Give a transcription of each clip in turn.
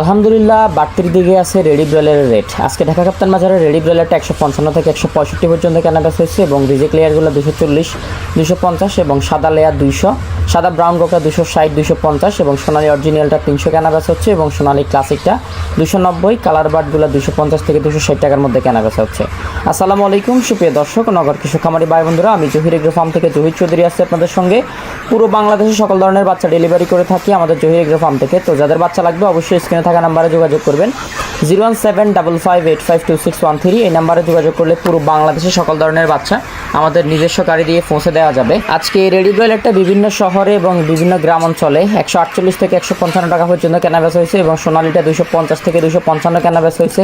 আলহামদুলিল্লাহ, বাড়তির দিকে আছে রেডি ব্রয়লারের রেট। আজকে ঢাকা কাপ্তান বাজারে রেডি ব্রয়লারটা একশো পঞ্চান্ন থেকে একশো পঁয়ষট্টি পর্যন্ত কেনা বেচা হয়েছে এবং রিজেক লেয়ারগুলো দুশো চল্লিশ, দুশো পঞ্চাশ এবং সাদা লেয়ার দুইশো, সাদা ব্রাউন কোকা দুশো ষাট, দুশো পঞ্চাশ এবং সোনালি অরিজিনালটা তিনশো কেনা বেচা হচ্ছে এবং সোনালি ক্লাসিকটা দুশো নব্বই কালার বার্ডগুলো দুশো পঞ্চাশ থেকে দুশো ষাট টাকার মধ্যে কেনা বেচা হচ্ছে। আসসালামু আলাইকুম, সুপ্রিয় দর্শক, নগর কৃষক খামারি ভাই বন্ধুরা আমি জহির ফার্ম থেকে জহির চৌধুরী আসছি আপনাদের সঙ্গে। পুরো বাংলাদেশে সকল ধরনের বাচ্চা ডেলিভারি করে থাকি। আমাদের জহির এগ্রো ফার্ম থেকে। তো যাদের বাচ্চা লাগবে, অবশ্যই স্ক্রিনে থাকা নাম্বারে যোগাযোগ করবেন। Zero one seven double five eight five two six one three এই নাম্বারে যোগাযোগ করলে পুরো বাংলাদেশে সকল ধরনের বাচ্চা আমাদের নিজস্ব গাড়ি দিয়ে পৌঁছে দেওয়া যাবে। আজকে রেডি ব্রয়লারটা বিভিন্ন শহরে এবং বিভিন্ন গ্রাম অঞ্চলে একশো আটচল্লিশ থেকে একশো পঞ্চান্ন টাকা পর্যন্ত কেনাবেচা হয়েছে এবং সোনালিটা দুশো পঞ্চাশ থেকে দুশো পঞ্চান্ন কেনাবেচা হয়েছে।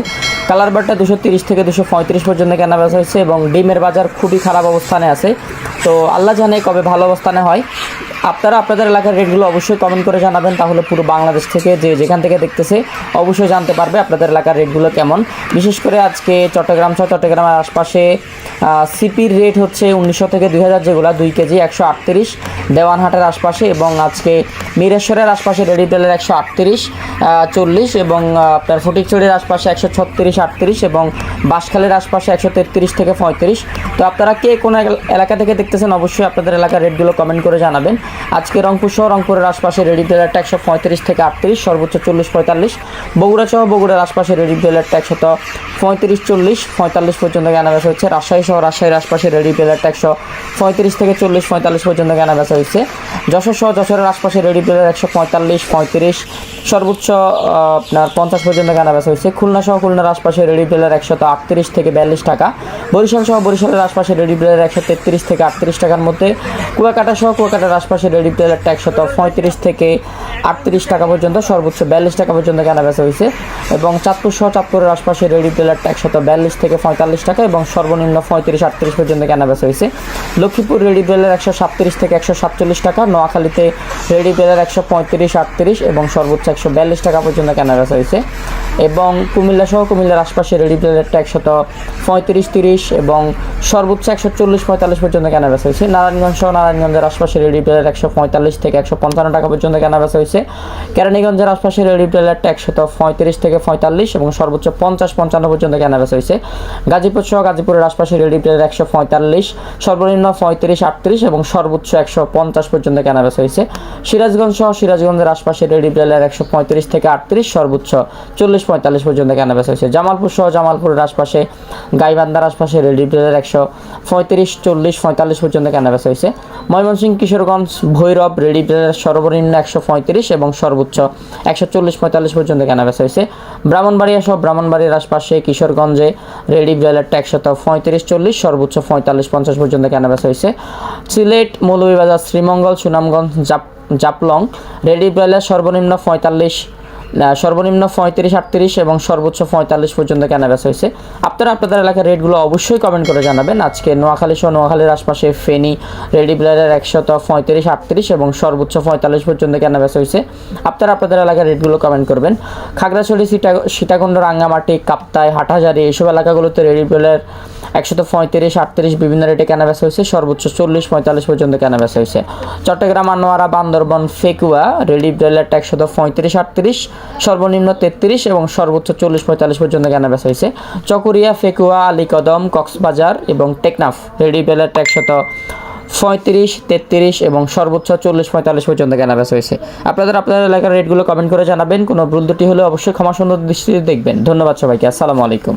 কালার বারটা দুশো তিরিশ থেকে দুশো পঁয়ত্রিশ পর্যন্ত কেনাবেচা হয়েছে এবং ডিমের বাজার খুবই খারাপ অবস্থানে আছে। তো আল্লাহ জানে কবে ভালো অবস্থানে হয়। আপনারা আপনাদের এলাকার রেটগুলো অবশ্যই কমেন্ট করে জানাবেন, তাহলে পুরো বাংলাদেশ থেকে যে যেখান থেকে দেখতেছে অবশ্যই জানতে পারবে, আপনাদের এলাকার রেটগুলো কেমন? বিশেষ করে আজকে চট্টগ্রাম সহ চট্টগ্রামের আশপাশে সিপির রেট হচ্ছে উনিশশো থেকে দুই হাজার যেগুলো, দুই কেজি একশো আটত্রিশ। দেওয়ানহাটের আশপাশে এবং আজকে মিরেশ্বরের আশপাশে রেডি তেলের একশো আটত্রিশ চল্লিশ এবং আপনার ফটিকচুরির আশপাশে একশো ছত্রিশ, আটত্রিশ এবং বাঁশখালের আশপাশে একশো তেত্রিশ থেকে পঁয়ত্রিশ। তো আপনারা কে কোন এলাকা থেকে দেখতেছেন অবশ্যই আপনাদের এলাকার রেটগুলো কমেন্ট করে জানাবেন। আজকে রংপুর সহ রংপুরের আশপাশে রেডি তেলেরটা একশো পঁয়ত্রিশ থেকে আটত্রিশ, সর্বোচ্চ চল্লিশ পঁয়তাল্লিশ। বগুড়া সহ বগুড়ার আশপাশে রেডি তেলেরটা একশত পঁয়ত্রিশ, চল্লিশ, পঁয়তাল্লিশ পর্যন্ত কেনা বেচা হচ্ছে রাজশাহী সহ রাজশাহীর আশপাশের রেডি তেলেরটা একশো পঁয়ত্রিশ থেকে চল্লিশ, পঁয়তাল্লিশ পর্যন্ত কেনা হয়েছে। যশোর সহ যশোরের আশপাশে রেডি তেলের একশো পঁয়তাল্লিশ, পঁয়ত্রিশ। সর্বোচ্চ আপনার পঞ্চাশ পর্যন্ত কেনা বেচা হচ্ছে খুলনা সহ খুলনার আশপাশে রেডি তেলের একশত আটত্রিশ থেকে বিয়াল্লিশ টাকা। বরিশাল সহ বরিশালের আশপাশে রেডি তেলের একশো তেত্রিশ থেকে আটত্রিশ টাকার মধ্যে। কুয়াকাটা সহ কুয়াকাটার আশপাশে রেডি তেলেরটা একশত পঁয়ত্রিশ থেকে আটত্রিশ টাকা পর্যন্ত, সর্বোচ্চ বিয়াল্লিশ টাকা পর্যন্ত কেনা বেচা হয়েছে। এবং চাঁদপুর সহ চাঁদপুরের আশপাশে রেডি তেলেরটা একশত বিয়াল্লিশ থেকে পঁয়তাল্লিশ টাকা এবং সর্বনিম্ন পঁয়ত্রিশ, আটত্রিশ পর্যন্ত কেনা বেচা হয়েছে। লক্ষ্মীপুর রেডি তেলের একশো সাতত্রিশ থেকে একশো সাতচল্লিশ টাকা নোয়াখালীতে রেডি তেলের একশো পঁয়ত্রিশ, আটত্রিশ এবং সর্বোচ্চ একশো বিয়াল্লিশ টাকা পর্যন্ত কেনা বেচা হয়েছে। এবং কুমিল্লা সহ কুমিল্লার আশপাশে রেডি প্লেয়ারটা একশত পঁয়ত্রিশ, তিরিশ এবং সর্বোচ্চ একশো চল্লিশ, পঁয়তাল্লিশ পর্যন্ত কেনা বেচা হয়েছে। নারায়ণগঞ্জ নারায়ণগঞ্জের আশপাশে রেডি প্লেয়ার একশো পঁয়তাল্লিশ থেকে একশো পঞ্চান্ন টাকা পর্যন্ত কেনা বেচা হয়েছে। কেরানীগঞ্জের আশপাশে রেডি প্লেয়ারটা একশত পঁয়ত্রিশ থেকে পঁয়তাল্লিশ এবং সর্বোচ্চ পঞ্চাশ, পঞ্চান্ন পর্যন্ত কেনা বেচা হয়েছে। গাজীপুর সহ গাজীপুরের আশপাশে রেডি প্লেয়ার একশো পঁয়তাল্লিশ, সর্বনিম্ন পঁয়ত্রিশ, আটত্রিশ এবং সর্বোচ্চ একশো পঞ্চাশ পর্যন্ত কেনা বেচা হয়েছে। সিরাজগঞ্জ সহ সিরাজগঞ্জের আশপাশে রেডি প্লেয়ার একশো পঁয়ত্রিশ থেকে আটত্রিশ, সর্বোচ্চ চল্লিশ পঁয়তাল্লিশ পর্যন্ত কেনা বেচা হয়েছে। জামালপুর সহ জামালপুরের আশপাশে গাইবান্ধার আশপাশে রেডি প্লেয়ার একশো পঁয়ত্রিশ, চল্লিশ, পঁয়তাল্লিশ পর্যন্ত কেনা বেচা হয়েছে। ময়মনসিংহ, কিশোরগঞ্জ, ভৈরব রেডি প্লেয়ার সর্বনিম্ন একশো পঁয়ত্রিশ এবং সর্বোচ্চ একশো চল্লিশ, পঁয়তাল্লিশ পর্যন্ত কেনা বেচা হয়েছে। ব্রাহ্মণবাড়িয়া সহ ব্রাহ্মণবাড়ির আশপাশে কিশোরগঞ্জে রেডি প্লেয়ারটা একশত পঁয়ত্রিশ, চল্লিশ, সর্বোচ্চ পঁয়তাল্লিশ, পঞ্চাশ পর্যন্ত ক্যানাবাস হয়েছে। সিলেট, মৌলভীবাজার, শ্রীমঙ্গল, সুনামগঞ্জ, জাপ, জাপলং রেডি ব্রয়লার সর্বনিম্ন পঁয়তাল্লিশ সর্বনিম্ন পঁয়ত্রিশ, আটত্রিশ এবং সর্বোচ্চ পঁয়তাল্লিশ পর্যন্ত কেনা বেচা হয়েছে। আপনারা আপনাদের এলাকার রেটগুলো অবশ্যই কমেন্ট করে জানাবেন। আজকে নোয়াখালী সহ নোয়াখালীর আশপাশে ফেনী, রেডি প্লেয়ারের একশত পঁয়ত্রিশ, আটত্রিশ এবং সর্বোচ্চ পঁয়তাল্লিশ পর্যন্ত কেনা বেচা হয়েছে। আপনারা আপনাদের এলাকার রেটগুলো কমেন্ট করবেন। খাগড়াছড়ি, সীতা সীতাকুণ্ড, রাঙ্গামাটি কাপ্তায় হাটাজারি এইসব এলাকাগুলোতে রেডি প্লেয়ার একশত পঁয়ত্রিশ, আটত্রিশ বিভিন্ন রেটে কেনা বেচা হয়েছে। সর্বোচ্চ চল্লিশ, পঁয়তাল্লিশ পর্যন্ত কেনা বেচা হয়েছে। চট্টগ্রাম, আনোয়ারা, বান্দরবন, ফেকুয়া রেডি প্লেয়ারটা একশত পঁয়ত্রিশ, আটত্রিশ সর্বনিম্ন তেত্রিশ এবং সর্বোচ্চ চল্লিশ পঁয়তাল্লিশ পর্যন্ত কেনা বেচা হয়েছে। চকরিয়া, ফেকুয়া, আলীকদম, কক্সবাজার এবং টেকনাফ। রেডি বেলার একশত পঁয়ত্রিশ, তেত্রিশ এবং সর্বোচ্চ চল্লিশ পঁয়তাল্লিশ পর্যন্ত কেনা বেচা হয়েছে। আপনাদের আপনাদের এলাকার রেটগুলো কমেন্ট করে জানাবেন। কোনো ভুল দুটি হলে অবশ্যই ক্ষমা সুন্দর দৃষ্টিতে দেখবেন। ধন্যবাদ সবাইকে। আসসালামু আলাইকুম।